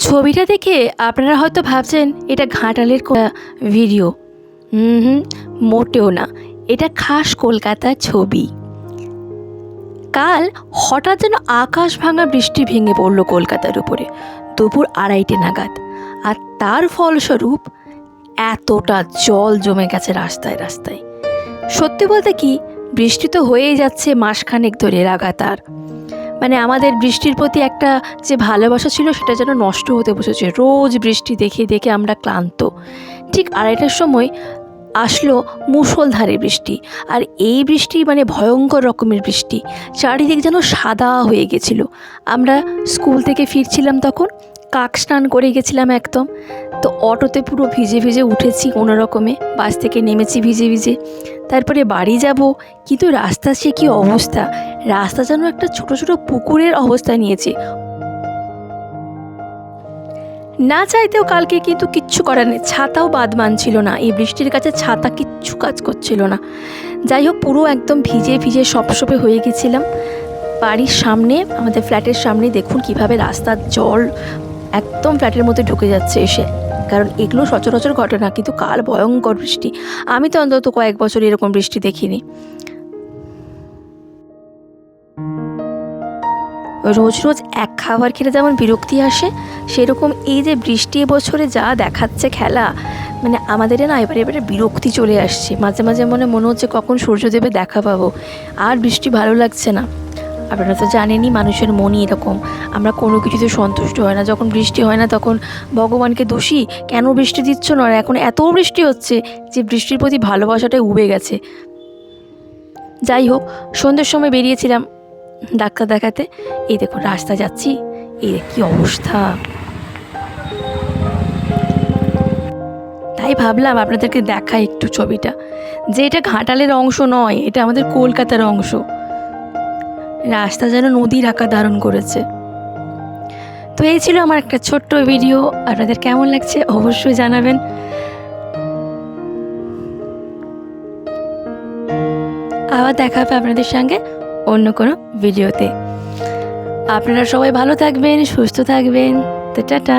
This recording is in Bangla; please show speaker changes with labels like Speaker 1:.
Speaker 1: ছবিটা দেখে আপনারা হয়তো ভাবছেন, এটা ঘাটালের ভিডিও। হুম হুম, মোটেও না। এটা খাস কলকাতার ছবি। কাল হঠাৎ যেন আকাশ ভাঙা বৃষ্টি ভেঙে পড়ল কলকাতার উপরে। দুপুর আড়াইটে নাগাদ। আর তার ফলস্বরূপ এতটা জল জমে গেছে রাস্তায় রাস্তায়। সত্যি বলতে কি, বৃষ্টি তো হয়েই যাচ্ছে মাসখানেক ধরে লাগাতার। মানে আমাদের বৃষ্টির প্রতি একটা যে ভালোবাসা ছিল সেটা যেন নষ্ট হতে বসেছে। রোজ বৃষ্টি দেখে দেখে আমরা ক্লান্ত। ঠিক আড়াইটার সময় আসলো মুষলধারে বৃষ্টি। আর এই বৃষ্টি মানে ভয়ঙ্কর রকমের বৃষ্টি। চারিদিক যেন সাদা হয়ে গেছিল। আমরা স্কুল থেকে ফিরছিলাম তখন। কাক স্নান করে গেছিলাম একদম। তো অটোতে পুরো ভিজে ভিজে উঠেছি কোনো রকমে। বাস থেকে নেমেছি ভিজে ভিজে। তারপরে বাড়ি যাব। কিন্তু রাস্তা সে কী অবস্থা? রাস্তা যেন একটা ছোট ছোট পুকুরের অবস্থা নিয়েছে। না চাইতেও কালকে কিন্তু কিচ্ছু করার নেই, ছাতাও বাদ মানছিল না, এই বৃষ্টির কাছে ছাতা কিচ্ছু কাজ করছিল না। যাই হোক, পুরো একদম ভিজে ভিজে সপসপে হয়ে গেছিলাম। বাড়ির সামনে, আমাদের ফ্ল্যাটের সামনে দেখুন কীভাবে রাস্তার জল একদম ফ্ল্যাটের মধ্যে ঢুকে যাচ্ছে এসে। কারণ এগুলো সচরাচর ঘটনা, কিন্তু কাল ভয়ঙ্কর বৃষ্টি। আমি তো অন্তত কয়েক বছর এরকম বৃষ্টি দেখিনি। রোজ রোজ এক খাবার খেলে যেমন বিরক্তি আসে, সেরকম এই যে বৃষ্টি বছরে যা দেখাচ্ছে খেলা মানে আমাদের না এবারে এবারে বিরক্তি চলে আসছে। মাঝে মাঝে মনে মনে হচ্ছে কখন সূর্যদেবের দেখা পাবো। আর বৃষ্টি ভালো লাগছে না। আপনারা তো জানেনই মানুষের মনই এরকম। আমরা কোনো কিছুতে সন্তুষ্ট হয় না। যখন বৃষ্টি হয় না তখন ভগবানকে দোষী কেন বৃষ্টি দিচ্ছ না? আর এখন এত বৃষ্টি হচ্ছে যে বৃষ্টির প্রতি ভালোবাসাটাই উবে গেছে। যাই হোক, সন্ধ্যের সময় বেরিয়েছিলাম। ডাক্তার দেখাতে এই দেখুন রাস্তা যাচ্ছি এই দেখ, কি অবস্থা? তাই ভাবলাম আপনাদেরকে দেখা একটু ছবিটা যে এটা ঘাটালের অংশ নয় এটা আমাদের কলকাতার অংশ। রাস্তা যেন নদীর আকার ধারণ করেছে। তো এই ছিল আমার একটা ছোট্ট ভিডিও আপনাদের কেমন লাগছে অবশ্যই জানাবেন। আবার দেখা হবে আপনাদের সঙ্গে। অন্য কোনো ভিডিওতে। আপনারা সবাই ভালো থাকবেন সুস্থ থাকবেন। তো টাটা